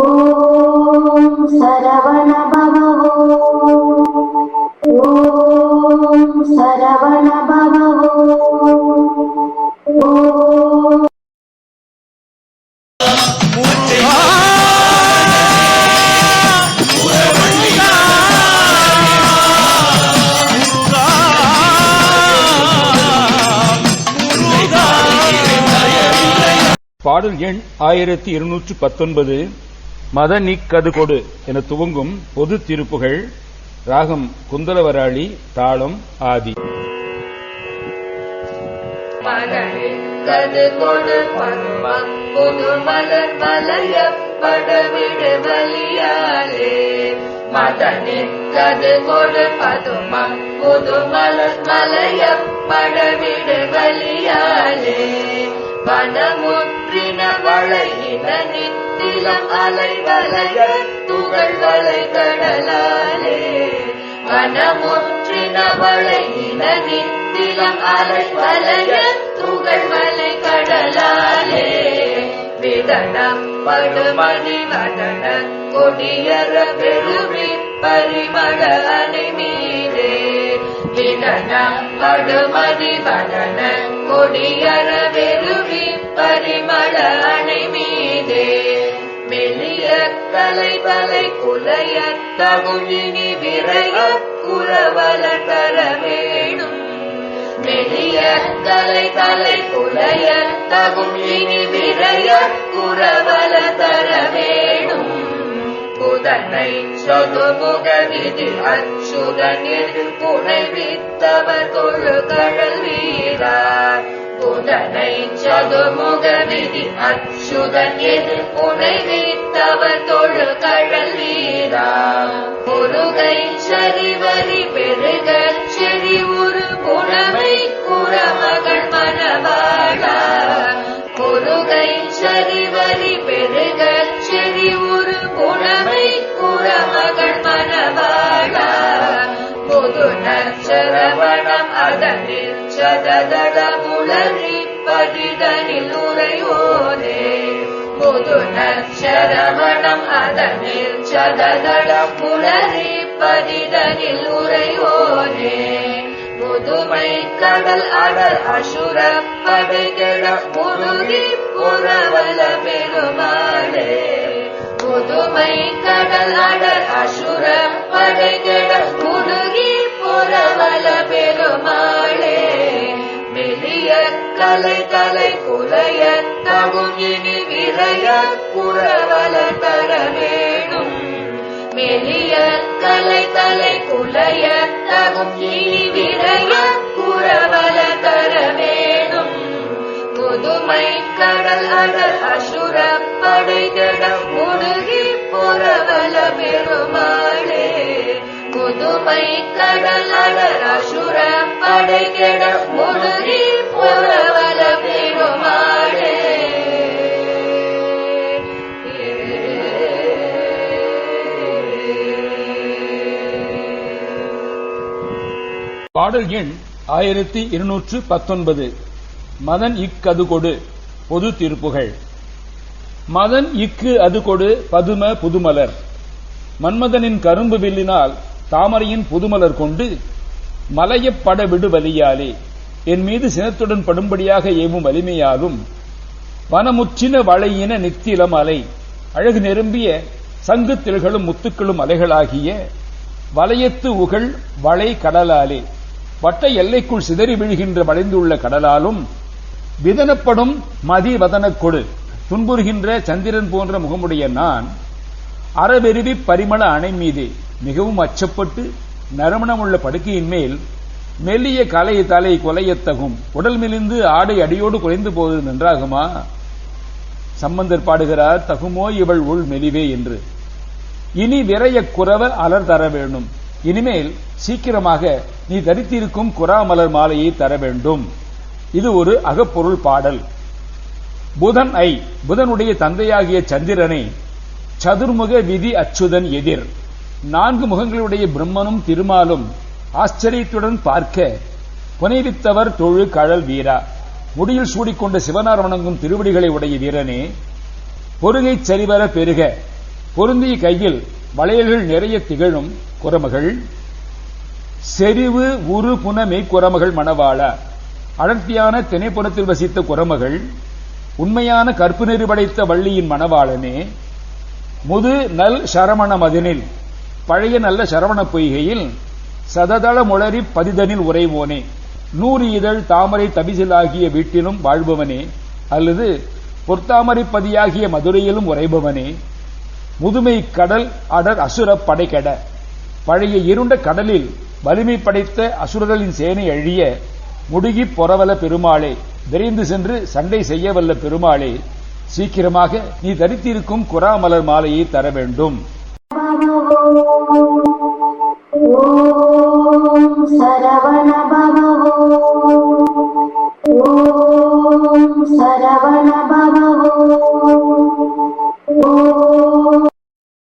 ஓம் சரவண பாடல் எண் ஆயிரத்தி இருநூற்று பத்தொன்பது. மத நிக்கது கொடு என துவங்கும் பொது திருப்புகள் ராகம் குந்தலவராளி தாளம் ஆதி. கது கொடு பருவம் புது மலர் மலையப்பட வலியாலே மதனின் கது கொடு பதுமம் புது மலர் மலையப்பட வலியாலே வனமுற்றின வளையின நித்திலம் அலை வலைய துகள் வலை கடலாலே வனமுற்றின வளையின நித்திலம் அலை வலைய துகள் வலை கடலாலே விதனம் படுமணி வதன கொடியர பெருவி பரிமள அணை மீதே விதனம் படுமணி வதன கொடியர பெருவி பரிமள அணை வலை விரைய குரவல தர வேணும் மெலிய தலை குலைய தகுழினி விரைய குரவல தர வேணும் புதனை சொதுமுக விதி அச்சுதனில் எதிர் புனை வித்தவர் தொழு கடல் வீரா. புதனை சதுமுக விதி அச்சுதன் எது புனை வித்தவர் தொழு கடல் வீரா முருகை சரிவரி பெருக செறி உரு குணமை குறமகள் மனவாழா? முருகை சரிவரி பெருக செறி உரு குணமை குறமகள் மனவாழா? பொது நச்சரவணம் அதனில் சததட முளறி பதிதனில் உரையோனே பொது நச்சரவணம் அதனில் சததளம் முளறி பதிதனில் உரையோனே முதுமை கடல் அடல் அசுர படைகட முருகி புறவல பெருமாளே முதுமை கடல் அடல் அசுர இனி புறவல தர வேணும். மெலிய கலை தலை குலைய தகும் இனி விரைய புறவல தர வேணும். புதுமை கடல் அடல் அசுர படைதடம் முழுகி புறவல பெருமாளே. புதுமை கடல் அடல் அசுர பாடல் எண் ஆயிரத்தி இருநூற்று பத்தொன்பது. மதன் இக்கது கொடு பொது திருப்புகள் மதன் இக்கு அது கொடு பதும புதுமலர். மன்மதனின் கரும்பு வில்லினால் தாமரையின் புதுமலர் கொண்டு மலையப் பட விடு வலியாலே என் மீது சினத்துடன் படும்படியாக ஏவும் வலிமையாலும் வனமுற்றின வளையின நித்திலம் அலை அழகு நிரம்பிய சங்கு தில்களும் முத்துக்களும் அலைகளாகிய வளையத்து உகள் வளை கடலாலே வட்ட எல்லைக்குள் சிதறி விழுகின்ற வளைந்துள்ள கடலாலும் விதனப்படும் மதி வதனக் கொடு. துன்புறுகின்ற சந்திரன் போன்ற முகமுடைய நான் அறவெருவி பரிமள அணை மீது மிகவும் அச்சப்பட்டு நறுமணமுள்ள படுக்கையின் மேல் மெல்லிய கலை தலை கொலையத்தகும் உடல் மெலிந்து ஆடை அடியோடு குறைந்து போவது நன்றாகுமா? சம்பந்தர் பாடுகிறார் தகுமோ இவள் உள் மெலிவே என்று. இனி விரைய குறவ அலர் தர வேண்டும். இனிமேல் சீக்கிரமாக நீ தரித்திருக்கும் குறாமலர் மாலையை தர வேண்டும். இது ஒரு அகப்பொருள் பாடல். புதன் ஐ புதனுடைய தந்தையாகிய சந்திரனை சதுர்முக விதி அச்சுதன் எதிர். நான்கு முகங்களுடைய பிரம்மனும் திருமாலும் ஆச்சரியத்துடன் பார்க்க புனைவித்தவர் தொழு கழல் வீரா. முடியில் சூடிக்கொண்ட சிவனார் வணங்கும் திருவடிகளை உடைய வீரனே பொருகை சரிவர பெருக. பொருந்திய கையில் வளையல்கள் நிறைய திகழும் குரமகள். செறிவு உரு புன மெய்க்குரமகள் மணவாள. அடர்த்தியான திணைப்புறத்தில் வசித்த குரமகள் உண்மையான கற்பு நெறி படைத்த வள்ளியின் மணவாளனே. முது நல் சரவண மதினில் பழைய நல்ல சரவண பொய்கையில் சததள முளரி பதிதனில் உறைவோனே. நூறு இதழ் தாமரை தபிசிலாகிய வீட்டிலும் வாழ்பவனே அல்லது பொற்தாமரை பதியாகிய மதுரையிலும் உறைபவனே. முதுமை கடல் அடர் அசுர படைகெட. பழைய இருண்ட கடலில் வலிமை படைத்த அசுரர்களின் சேனை அழிய முடுகி பொறவல பெருமாளே விரைந்து சென்று சண்டை செய்ய வல்ல பெருமாளே சீக்கிரமாக நீ தரித்திருக்கும் குறாமலர் மாலையை தர வேண்டும். சரவணபவ